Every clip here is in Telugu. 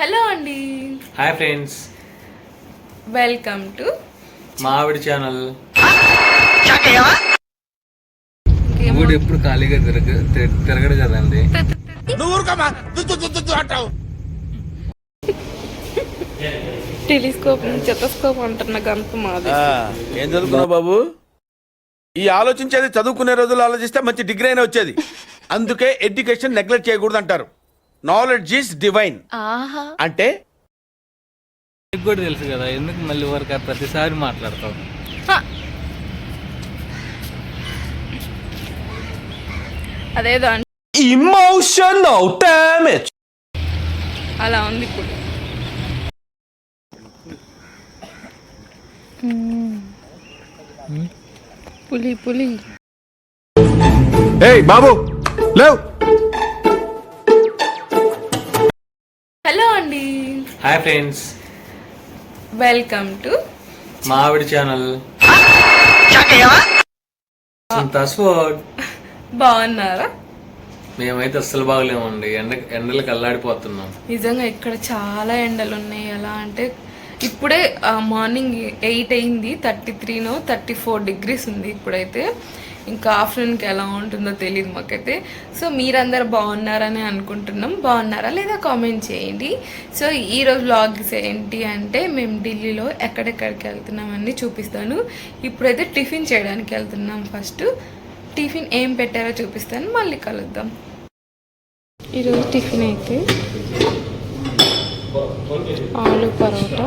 హలో అండి. Hi friends. Welcome to Mavidi channel ఊడు ఎప్పుడు ఖాళీగా తిరగ తిరగడు కదండి టెలిస్కోప్ చెతస్కోప్ అంటున్న గంత మాది. ఏం చదువుకున్నావు బాబు? ఈ ఆలోచించేది చదువుకునే రోజులు ఆలోచిస్తే మంచి డిగ్రీ అయినా వచ్చేది. అందుకే ఎడ్యుకేషన్ నెగ్లెక్ట్ చేయకూడదు అంటారు నాలెడ్జ్ ఈస్ డివైన్ ఆహా. అంటే నీకు కూడా తెలుసు కదా ఎందుకు మళ్ళీ వరకు ప్రతిసారి మాట్లాడతావు? హ. అదేదో ఇమోషనల్ డామేజ్ అలా ఉంది ఇప్పుడు. పులి పులి. ఏయ్ బాబు లేవ్. హలో అండి. Hi friends. Welcome to Mavidi channel. బాగున్నారా? మేమైతే అస్సలు బాగలేమండి. ఎండ ఎండలకు అల్లాడిపోతున్నాం నిజంగా ఇక్కడ చాలా ఎండలు ఉన్నాయి ఎలా అంటే ఇప్పుడే మార్నింగ్ ఎయిట్ అయింది. థర్టీ త్రీనో థర్టీ ఫోర్ డిగ్రీస్ ఉంది ఇప్పుడైతే. ఇంకా ఆఫ్టర్నూన్కి ఎలా ఉంటుందో తెలియదు మాకైతే. సో మీరందరూ బాగున్నారని అనుకుంటున్నాం. బాగున్నారా లేదా కామెంట్ చేయండి. సో ఈరోజు వ్లాగ్స్ ఏంటి అంటే మేము ఢిల్లీలో ఎక్కడెక్కడికి వెళ్తున్నామని చూపిస్తాను. ఇప్పుడైతే టిఫిన్ చేయడానికి వెళ్తున్నాం ఫస్ట్. టిఫిన్ ఏం పెట్టారో చూపిస్తాను. మళ్ళీ కలుద్దాం. ఈరోజు టిఫిన్ అయితే ఆలు పరోటా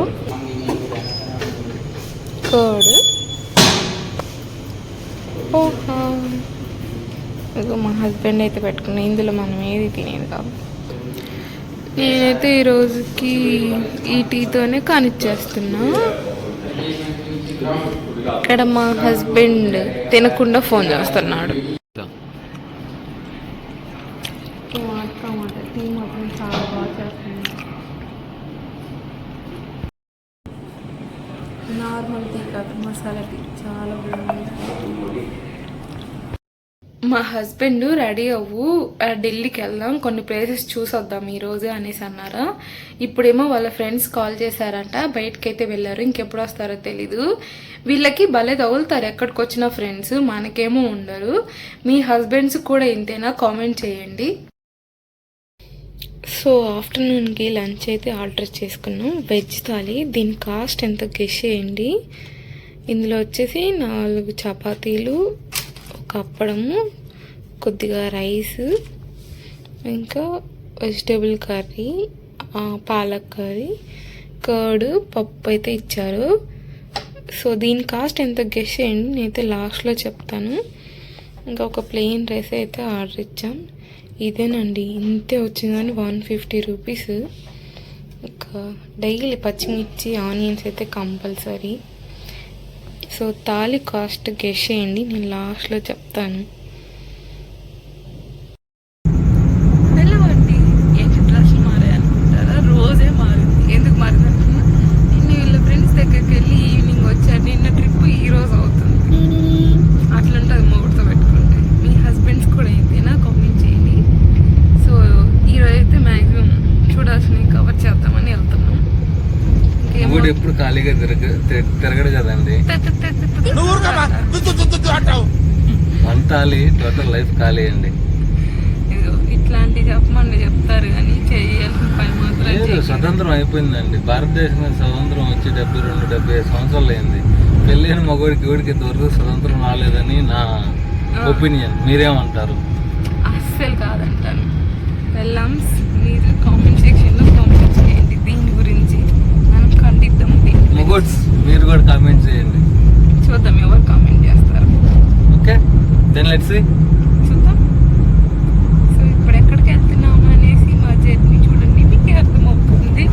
కర్డ్ ఓహా. ఇదిగో మా హస్బెండ్ అయితే పెట్టుకున్నా. ఇందులో మనం ఏది తినేది కాదు. నేనైతే ఈరోజుకి ఈ టీతోనే కానిచ్చేస్తున్నా. ఇక్కడ మా హస్బెండ్ తినకుండా ఫోన్ చేస్తున్నాడు టీ మాత్రం చాలా బాగా చేస్తుంది నార్మల్ టీ కాదు మసాలా టీ చాలా బాగుంది. మా హస్బెండ్ రెడీ అవ్వు ఢిల్లీకి వెళ్దాం కొన్ని ప్లేసెస్ చూసొద్దాం ఈ రోజు అనేసి అన్నారా. ఇప్పుడేమో వాళ్ళ ఫ్రెండ్స్ కాల్ చేశారంట బయటకి అయితే వెళ్ళారు ఇంకెప్పుడు వస్తారో తెలీదు. వీళ్ళకి భలే తగులుతారు ఎక్కడికి వచ్చిన ఫ్రెండ్స్ మనకేమో ఉండరు. మీ హస్బెండ్స్ కూడా ఇంతేనా? కామెంట్ చేయండి. సో ఆఫ్టర్నూన్కి లంచ్ అయితే ఆర్డర్ చేసుకున్నాం. వెజ్ థాలి దీని కాస్ట్ ఎంత? గెస్ చేయండి. ఇందులో వచ్చేసి నాలుగు చపాతీలు ఒక అప్పడము కొద్దిగా రైస్ ఇంకా vegetable curry palak curry curd పప్పు అయితే ఇచ్చారు. సో దీని కాస్ట్ ఎంత గెస్ చేయండి నేనైతే లాస్ట్లో చెప్తాను. ఇంకా ఒక ప్లెయిన్ రైస్ అయితే ఆర్డర్ ఇచ్చాం. ఇదేనండి ఇంతే వచ్చిందని వన్ ఫిఫ్టీ రూపీస్. ఇంకా డైలీ పచ్చిమిర్చి ఆనియన్స్ అయితే compulsory. So thali cost guess చేయండి నేను లాస్ట్లో చెప్తాను హలో అండి ఏంటి డ్రెస్ మారాయనుకుంటారా రోజే మారింది ఎందుకు మారింది అనుకున్నా నిన్న వీళ్ళ ఫ్రెండ్స్ దగ్గరికి వెళ్ళి ఈవినింగ్ వచ్చారు నిన్న ట్రిప్ ఈ రోజు అవుతుంది అట్లుంటుంది మొగుడుతో పెట్టుకుంటే మీ హస్బెండ్స్ కూడా ఇంతేనా కామెంట్ చేయండి సో ఈరోజు అయితే మ్యాక్సిమం చూడాల్సినవి కవర్ చేద్దామని వెళ్తున్నాం ఇంకేమో ఊడు ఎప్పుడు ఖాళీగా తిరగ తిరగడు కదండి టోటల్ లైఫ్ ఖాళీ అండి. చెప్పమని చెప్తారు కానీ చేయాల్సిన పని మాత్రం లేదు చెయ్యరు. స్వతంత్రం అయిపోయిందండి. భారతదేశం స్వతంత్రం వచ్చి డెబ్బై రెండు డెబ్బై ఐదు సంవత్సరాలు అయింది. పెళ్ళైన మగవాడికి ఊడికి ఇంతవరకు స్వతంత్రం రాలేదని నా ఒపీనియన్. మీరేమంటారు? అస్సలు కాదంటాను మీరు కామెంట్ సెక్షన్లో కామెంట్ చేయండి దీని గురించి మనం ఖండిద్దాం మొగోడ్స్ మీరు కూడా కామెంట్ చేయండి. చూద్దాం ఎవరు కామెంట్ చేస్తారు. ఓకే దెన్ లెట్స్ చూద్దాం సో ఇప్పుడు ఎక్కడికి వెళ్తున్నాము అనేసి మా జర్నీ చూడండి మీకు అర్థమవుతుంది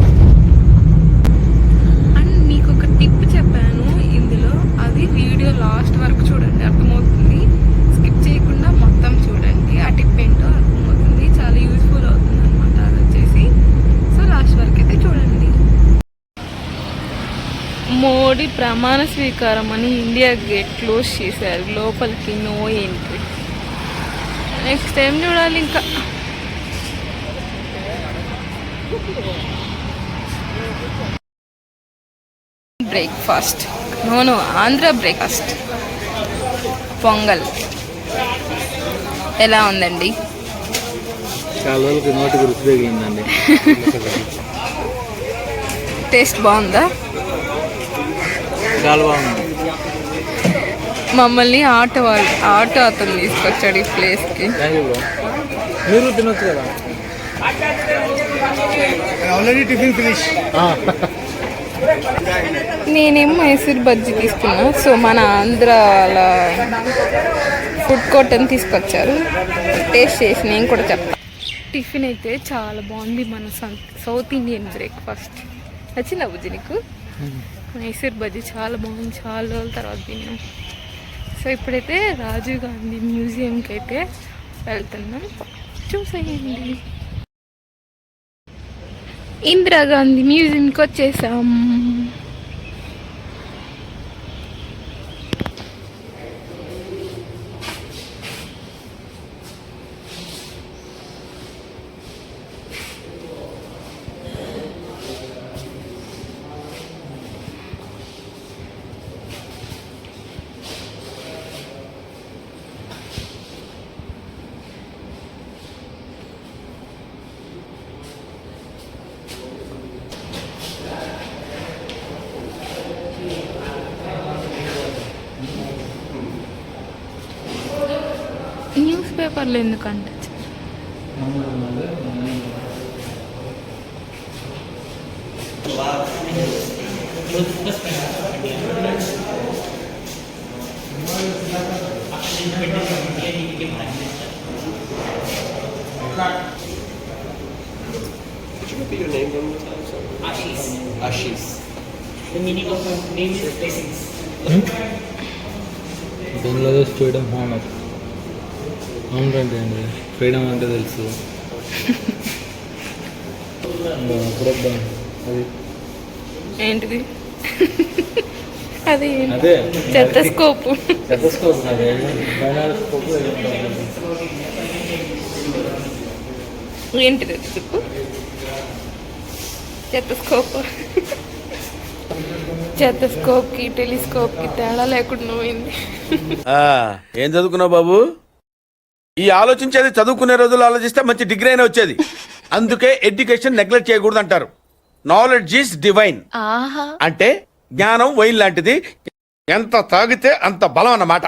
అండ్ మీకు ఒక టిప్ చెప్పాను ఇందులో అది వీడియో లాస్ట్ వరకు చూడండి అర్థమవుతుంది స్కిప్ చేయకుండా మొత్తం చూడండి ఆ టిప్ ఏంటో అర్థమవుతుంది చాలా యూస్ఫుల్ అవుతుంది అనమాట అది వచ్చేసి సో లాస్ట్ వరకు అయితే చూడండి మోడీ ప్రమాణ స్వీకారం అని ఇండియా గేట్ క్లోజ్ చేశారు. లోపలికి నో ఎంట్రీ. నెక్స్ట్ టైం చూడాలి ఇంకా. బ్రేక్ఫాస్ట్. నోను ఆంధ్ర బ్రేక్ఫాస్ట్. పొంగల్. ఎలా ఉందండి? టేస్ట్ బాగుంది? మమ్మల్ని ఆటో వాళ్ళు ఆటో అతను తీసుకొచ్చాడు ఈ ప్లేస్కి. మీరు తినొచ్చు కదా? ఆల్రెడీ టిఫిన్ ఫినిష్ నేనేం మైసూర్ బజ్జీ తీసుకున్నా. సో మన ఆంధ్ర వాళ్ళ ఫుడ్ కోర్ట్ అని తీసుకొచ్చారు. టేస్ట్ చేసి నేను కూడా చెప్తాను టిఫిన్ అయితే చాలా బాగుంది మన సౌత్ ఇండియన్ బ్రేక్ఫాస్ట్. నచ్చిందా బుజ్జి నీకు? మైసూర్ బజ్జీ చాలా బాగుంది. చాలా రోజుల తర్వాత తిన్నాం. సో ఇప్పుడైతే రాజీవ్ గాంధీ మ్యూజియంకి అయితే వెళ్తున్నాం. చూసేయండి. ఇందిరాగాంధీ మ్యూజియంకి వచ్చేసాం. న్యూస్ పేపర్లు ఎందుకంటే బంగ్లాదేశ్ ఫ్రీడమ్ హానర్ అవునండి అండి. ఫ్రీడమ్ అంటే తెలుసు. అది. ఏంటిది? అది అదే. చెత్తస్కోపు. ఏంటిది చెప్పు? చెత్తస్కోప్. చెత్తస్కోప్కి టెలిస్కోప్కి తేడా లేకుండా పోయింది. ఆ, ఏం చదువుకున్నావు బాబు? ఈ ఆలోచించేది చదువుకునే రోజులు ఆలోచిస్తే మంచి డిగ్రీ అయినా వచ్చేది. అందుకే ఎడ్యుకేషన్ నెగ్లెక్ట్ చేయకూడదు అంటారు నాలెడ్జ్ ఈస్ డివైన్ ఆహా. అంటే జ్ఞానం వైన్ లాంటిది. ఎంత తాగితే అంత బలం అన్నమాట.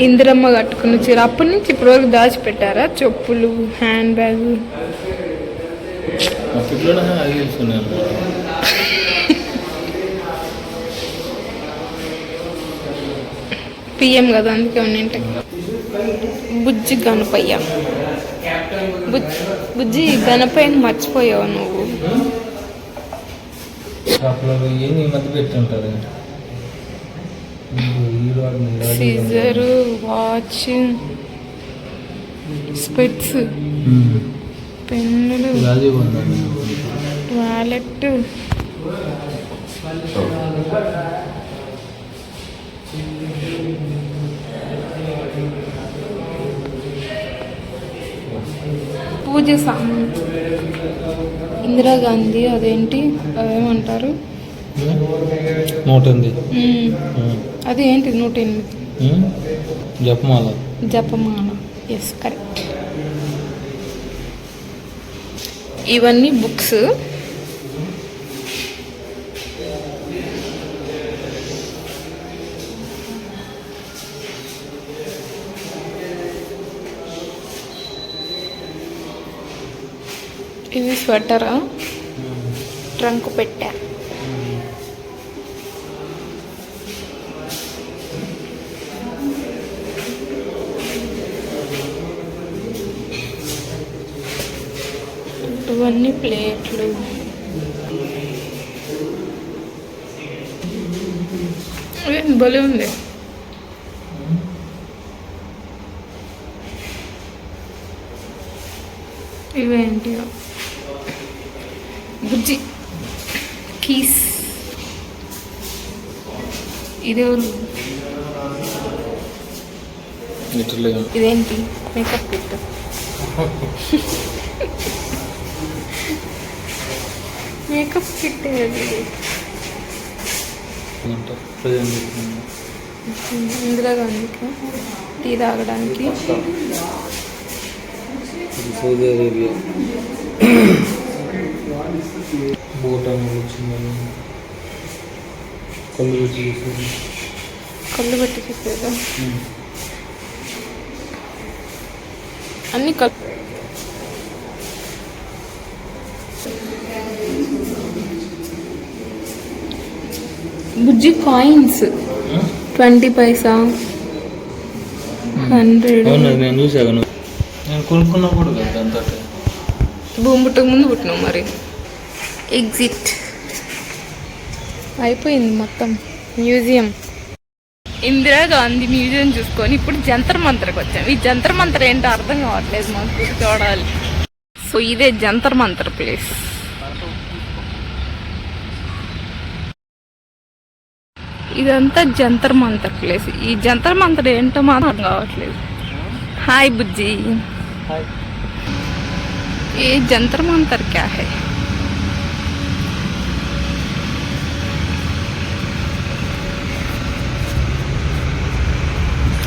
ఇందిరమ్మ కట్టుకున్న చీర అప్పటి నుంచి ఇప్పటి వరకు దాచిపెట్టారా? చెప్పులు హ్యాండ్ బ్యాగ్. అది పిఎం కదా అందుకే ఉన్నింటాయి బుజ్జి గణపయ్య బుజ్జి గణపయ్యని మర్చిపోయావు నువ్వు. సీజరు వాచ్ స్పెట్స్ పెన్నులు వాలెట్ పూజ ఇందిరాగాంధీ అదేంటి? అదేమంటారు నూట. అది ఏంటి నూట ఎనిమిది జపమాల. జపమాల. ఎస్ కరెక్ట్ ఇవన్నీ బుక్స్. ఇది స్వెటర్. ట్రంక్ పెట్టా. ఇవన్నీ ప్లేట్లు. ఏం భలే ఉంది ఇవేంటి బుజ్జి కీస్ ఇట్లా ఇదేంటి? Makeup kit makeup kit Indira గాంధీకి టీ తాగడానికి. Saudi Arabia. భూటాన్ వచ్చిందని. కళ్ళు పెట్టి చూసేది. కళ్ళు పెట్టి చెప్పేదా అన్ని కల్ బుజ్జి కాయిన్స్ ట్వంటీ పైసా? హండ్రెడ్. నేను చూసాను నేను కొనుక్కున్నా కూడా కదా పుట్టక ముందు పుట్టినాం మరి. ఎగ్జిట్ అయిపోయింది మొత్తం మ్యూజియం. ఇందిరాగాంధీ మ్యూజియం చూసుకొని ఇప్పుడు జంతర్ మంత్రకి వచ్చాం. ఈ జంతర్ మంత్ర ఏంటో అర్థం కావట్లేదు మాకు చూడాలి. సో ఇదే జంతర్ మంత్ర ప్లేస్. ఇదంతా జంతర్ మంతర్ ప్లేస్. ఈ జంతర్ మంతర్ ఏంటో మాత్రం కావట్లేదు. హాయ్ బుజ్జి. ఏ జంతర్ మంతర్ క్యా హై?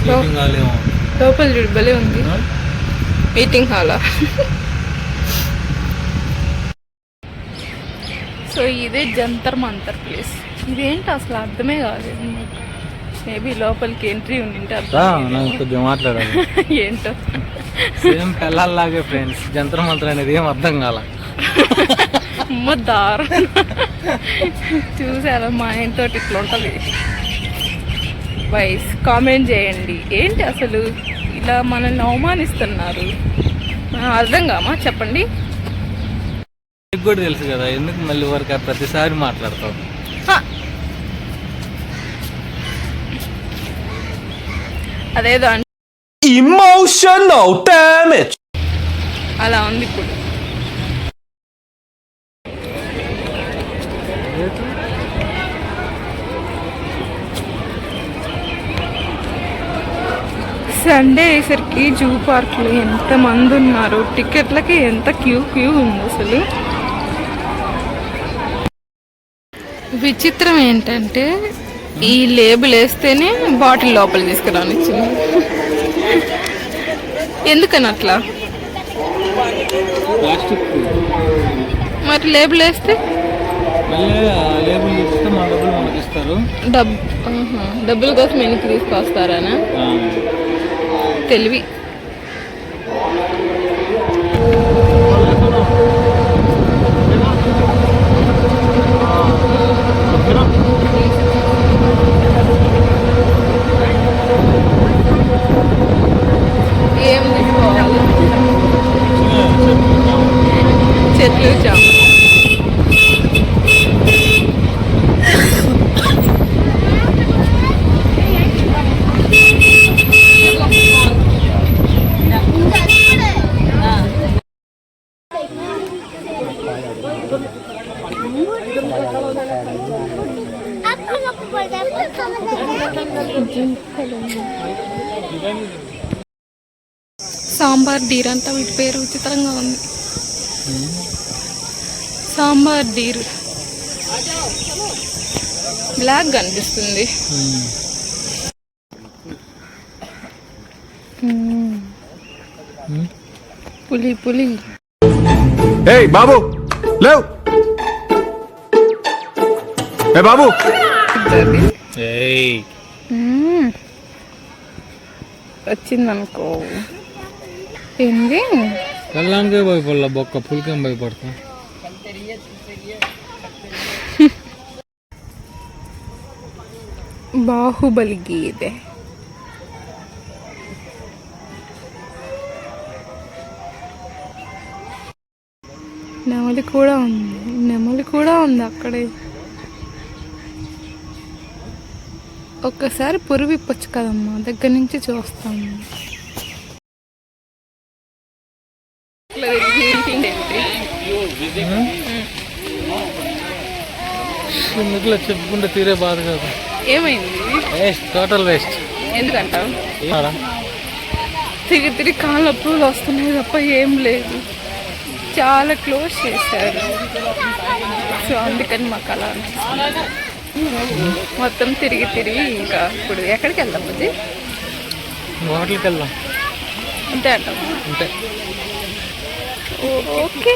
లోపల చూడు భలే ఉంది. మీటింగ్ హాలా సో ఇదే జంతర్ మంతర్ ప్లేస్. ఇదేంటి అసలు అర్థమే కాలేదు మేబీ లోపలికి ఎంట్రీ ఉండింటే కొద్దిగా మాట్లాడాలి. ఏంటో? Same పిల్లల్లాగే friends. జంత్ర మంత్రం అనేది ఏం అర్థం కాల. అమ్మ దారు చూసారా మా ఆయనతో ఇట్లా ఉంటుంది. వైస్ కామెంట్ చేయండి. ఏంటి అసలు ఇలా మనల్ని అవమానిస్తున్నారు? అర్థం కామా? చెప్పండి. నీకు కూడా తెలుసు కదా ఎందుకు మళ్ళీ వరకు ప్రతిసారి మాట్లాడతావు? హ! అదేదో damage. అలా ఉంది ఇప్పుడు. సండే అయ్యేసరికి జూ పార్క్లో ఎంత మంది ఉన్నారు టికెట్లకి ఎంత క్యూ క్యూ ఉంది అసలు? విచిత్రం ఏంటంటే ఈ లేబుల్ వేస్తేనే బాటిల్ లోపల తీసుకురానిచ్చింది. ఎందుకని అట్లా? మరి లేబుల్ వేస్తే? డబ్బులు డబ్బుల కోసం వెనక్కి తీసుకొస్తారనా? తెలివి ఏం తీసుకోవాలి చెట్లు చామ సాంబార్ డీర్ అంట వీటి పేరు విచిత్రంగా ఉంది. Sambar deer. బ్లాక్ కనిపిస్తుంది. మ్మ్. పులి పులి. ఏయ్ బాబు లేవ్. ఏ బాబు. వచ్చిందనుకో. ఏంది? పెళ్ళానికే భయపడలా బొక్క పులికేం భయపడతా? బాహుబలి గీదే నెమలి కూడా ఉంది. నెమలి కూడా ఉంది అక్కడే. ఒక్కసారి పురుగు ఇప్పొచ్చు కదమ్మా. దగ్గర నుంచి చూస్తాము ఎందుకులో చెప్పుకుంటే తీరే బాధ కదా. ఏమైంది? వేస్ట్ టోటల్ వేస్ట్ ఎందుకంటావు? తిరిగి తిరిగి కాళ్ళ నొప్పులు వస్తున్నాయి తప్ప ఏం లేదు. చాలా క్లోజ్ చేశారు. సో అందుకని మాకు అలా మొత్తం తిరిగి తిరిగి ఇంకా ఇప్పుడు ఎక్కడికి వెళ్దాం బుజ్జి? హోటల్కి వెళ్దాం అంతే అంటాం అంతే. ఓకే.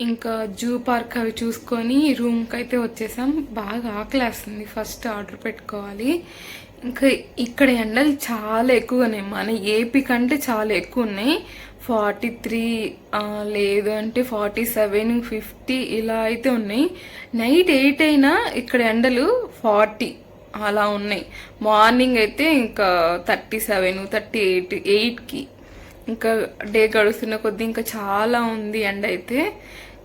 ఇంకా జూ పార్క్ అవి చూసుకొని రూమ్కి అయితే వచ్చేసాం. బాగా ఆకలేస్తుంది. ఫస్ట్ ఆర్డర్ పెట్టుకోవాలి. ఇంకా ఇక్కడ ఎండలు చాలా ఎక్కువ ఉన్నాయి మన ఏపీ కంటే చాలా ఎక్కువ ఉన్నాయి. ఫార్టీ త్రీ లేదు అంటే ఫార్టీ సెవెన్ ఫిఫ్టీ ఇలా అయితే ఉన్నాయి. నైట్ ఎయిట్ అయినా ఇక్కడ ఎండలు ఫార్టీ అలా ఉన్నాయి. మార్నింగ్ అయితే ఇంకా థర్టీ సెవెన్ థర్టీ ఎయిట్ ఎయిట్కి. ఇంకా డే గడుస్తున్న కొద్దీ ఇంకా చాలా ఉంది ఎండ అయితే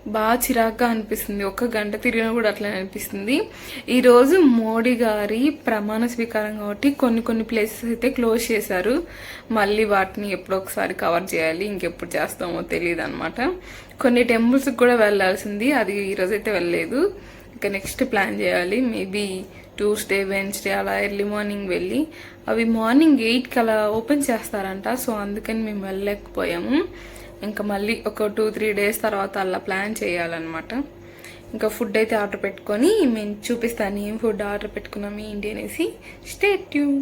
బాగా చిరాగ్గా అనిపిస్తుంది. ఒక్క గంట తిరిగినా కూడా అట్లా అనిపిస్తుంది. ఈరోజు మోడీ గారి ప్రమాణ స్వీకారం కాబట్టి కొన్ని కొన్ని ప్లేసెస్ అయితే క్లోజ్ చేశారు. మళ్ళీ వాటిని ఎప్పుడో ఒకసారి కవర్ చేయాలి ఇంకెప్పుడు చేస్తామో తెలియదు అనమాట కొన్ని టెంపుల్స్కి కూడా వెళ్ళాల్సింది. అది ఈరోజు అయితే వెళ్ళలేదు. ఇంకా నెక్స్ట్ ప్లాన్ చేయాలి. మేబీ ట్యూస్డే వెన్స్డే అలా ఎర్లీ మార్నింగ్ వెళ్ళి అవి మార్నింగ్ ఎయిట్కి అలా ఓపెన్ చేస్తారంట. సో అందుకని మేము వెళ్ళలేకపోయాము. ఇంకా మళ్ళీ ఒక టూ త్రీ డేస్ తర్వాత అలా ప్లాన్ చేయాలన్నమాట. ఇంకా ఫుడ్ అయితే ఆర్డర్ పెట్టుకొని మేము చూపిస్తాను ఏం ఫుడ్ ఆర్డర్ పెట్టుకున్నాం ఏంటి అనేసి స్టే ట్యూన్.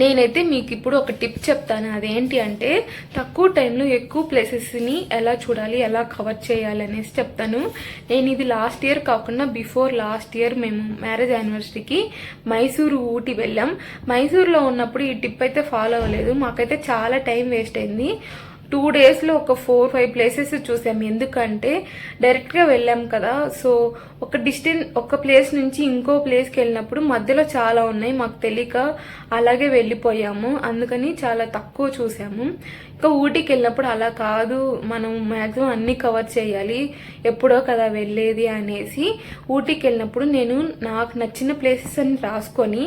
నేనైతే మీకు ఇప్పుడు ఒక టిప్ చెప్తాను. అదేంటి అంటే తక్కువ టైంలో ఎక్కువ ప్లేసెస్ని ఎలా చూడాలి ఎలా కవర్ చేయాలి అనేసి చెప్తాను. నేను ఇది లాస్ట్ ఇయర్ కాకుండా బిఫోర్ లాస్ట్ ఇయర్ మేము మ్యారేజ్ యానివర్సరీకి మైసూరు ఊటీ వెళ్ళాం. మైసూరులో ఉన్నప్పుడు ఈ టిప్ అయితే ఫాలో అవ్వలేదు. మాకైతే చాలా టైం వేస్ట్ అయింది. టూ డేస్లో ఒక ఫోర్ ఫైవ్ ప్లేసెస్ చూసాం. ఎందుకంటే డైరెక్ట్గా వెళ్ళాం కదా. సో ఒక డిస్టెన్స్ ఒక ప్లేస్ నుంచి ఇంకో ప్లేస్కి వెళ్ళినప్పుడు మధ్యలో చాలా ఉన్నాయి. మాకు తెలియక అలాగే వెళ్ళిపోయాము. అందుకని చాలా తక్కువ చూసాము. ఇంకా ఊటీకి వెళ్ళినప్పుడు అలా కాదు. మనం మ్యాక్సిమం అన్ని కవర్ చేయాలి. ఎప్పుడో కదా వెళ్ళేది అనేసి ఊటీకి వెళ్ళినప్పుడు నేను నాకు నచ్చిన ప్లేసెస్ అని రాసుకొని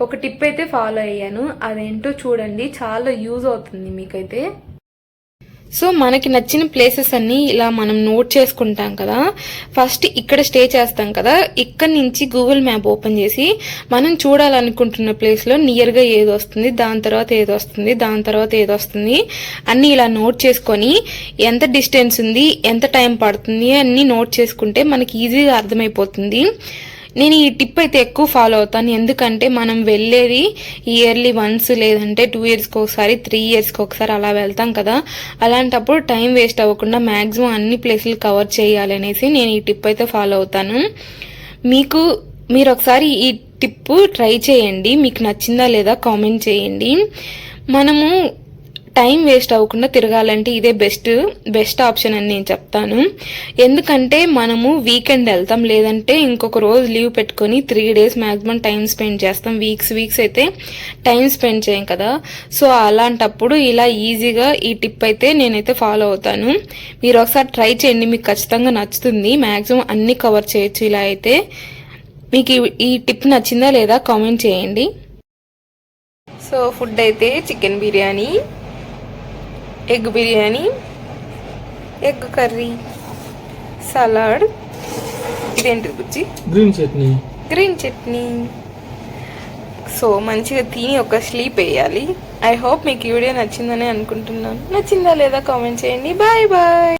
ఒక టిప్ అయితే ఫాలో అయ్యాను. అదేంటో చూడండి. చాలా యూజ్ అవుతుంది మీకైతే. సో మనకి నచ్చిన ప్లేసెస్ అన్ని ఇలా మనం నోట్ చేసుకుంటాం కదా. ఫస్ట్ ఇక్కడ స్టే చేస్తాం కదా. ఇక్కడ నుంచి గూగుల్ మ్యాప్ ఓపెన్ చేసి మనం చూడాలనుకుంటున్న ప్లేస్లో నియర్గా ఏది వస్తుంది దాని తర్వాత ఏది వస్తుంది దాని తర్వాత ఏది వస్తుంది అన్ని ఇలా నోట్ చేసుకొని ఎంత డిస్టెన్స్ ఉంది ఎంత టైం పడుతుంది అన్నీ నోట్ చేసుకుంటే మనకి ఈజీగా అర్థమైపోతుంది. నేను ఈ టిప్ అయితే ఎక్కువ ఫాలో అవుతాను. ఎందుకంటే మనం వెళ్ళేది ఇయర్లీ వన్స్ లేదంటే టూ ఇయర్స్కి ఒకసారి త్రీ ఇయర్స్కి ఒకసారి అలా వెళ్తాం కదా. అలాంటప్పుడు టైం వేస్ట్ అవ్వకుండా మ్యాక్సిమం అన్ని ప్లేసులు కవర్ చేయాలనేసి నేను ఈ టిప్ అయితే ఫాలో అవుతాను. మీకు మీరు ఒకసారి ఈ టిప్ ట్రై చేయండి. మీకు నచ్చిందా లేదా కామెంట్ చేయండి. మనము టైం వేస్ట్ అవ్వకుండా తిరగాలంటే ఇదే బెస్ట్ బెస్ట్ ఆప్షన్ అని నేను చెప్తాను. ఎందుకంటే మనము వీకెండ్ వెళ్తాం లేదంటే ఇంకొక రోజు లీవ్ పెట్టుకొని three days maximum time spend చేస్తాం. వీక్స్ వీక్స్ అయితే టైం స్పెండ్ చేయం కదా. సో అలాంటప్పుడు ఇలా ఈజీగా ఈ టిప్ అయితే నేనైతే ఫాలో అవుతాను. మీరు ఒకసారి ట్రై చేయండి మీకు ఖచ్చితంగా నచ్చుతుంది. మ్యాక్సిమం అన్ని కవర్ చేయొచ్చు ఇలా అయితే. మీకు ఈ- ఈ టిప్ నచ్చిందా లేదా కామెంట్ చేయండి. సో ఫుడ్ అయితే chicken biryani. Egg biryani egg curry salad ఇదేంటిది బుజ్జి. Green chutney. Green chutney. So మంచిగా తిని ఒక స్లీప్ వేయాలి. ఐ హోప్ మీకు ఈ వీడియో నచ్చిందని అనుకుంటున్నాను. నచ్చిందా లేదా కామెంట్ చేయండి. Bye bye.